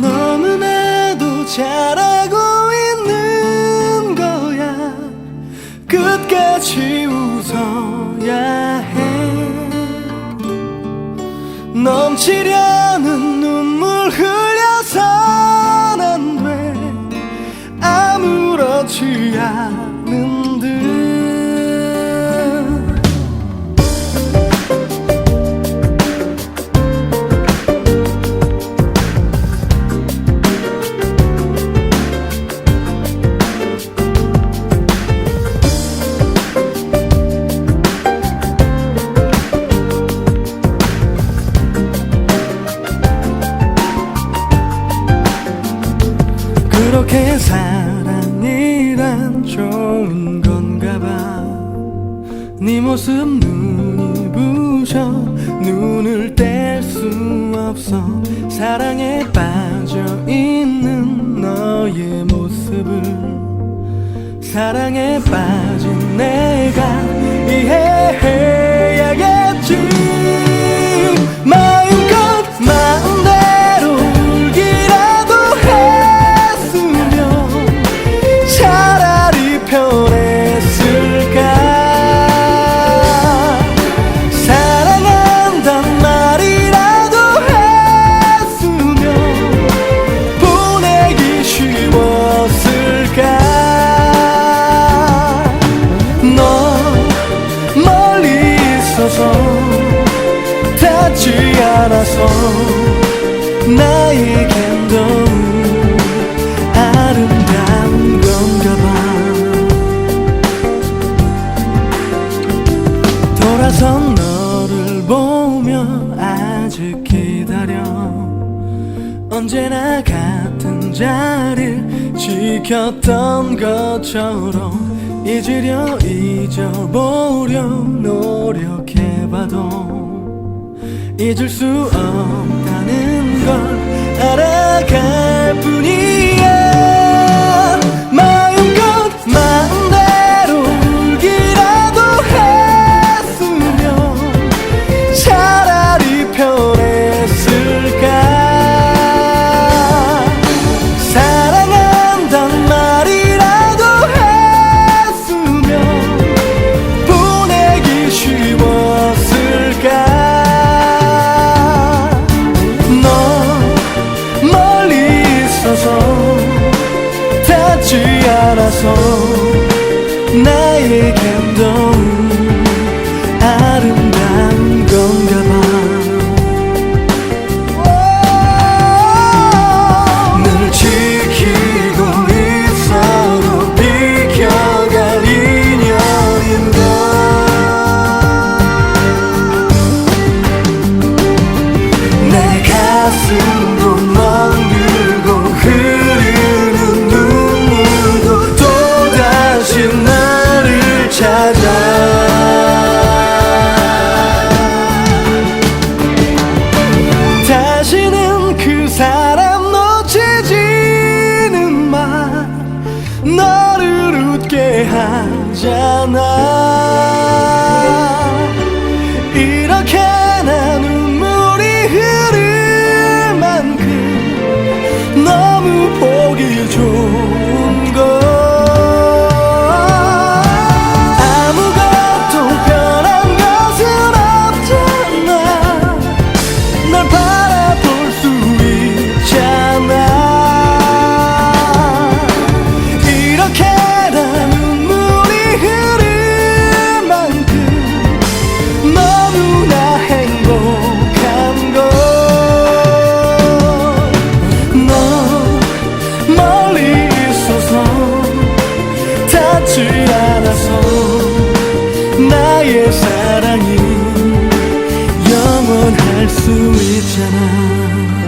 너무나도 잘하고 있는 거야. 끝까지 웃어야 해. 넘치려 사랑이란 좋은 건가 봐네 모습 눈이 부셔 눈을 뗄 수 없어. 사랑에 빠져 있는 너의 모습을 사랑에 빠진 내가 이해해야겠 나에겐 너무 아름다운 건가 봐. 돌아선 너를 보며 아직 기다려. 언제나 같은 자리를 지켰던 것처럼 잊으려 잊어보려 노력해봐도 잊을 수 없다는 걸 알아갈 뿐이야 닿지 않아서 나에겐 너무 너를 웃게 하잖아 닿지 않아서 나의 사랑이 영원할 수 있잖아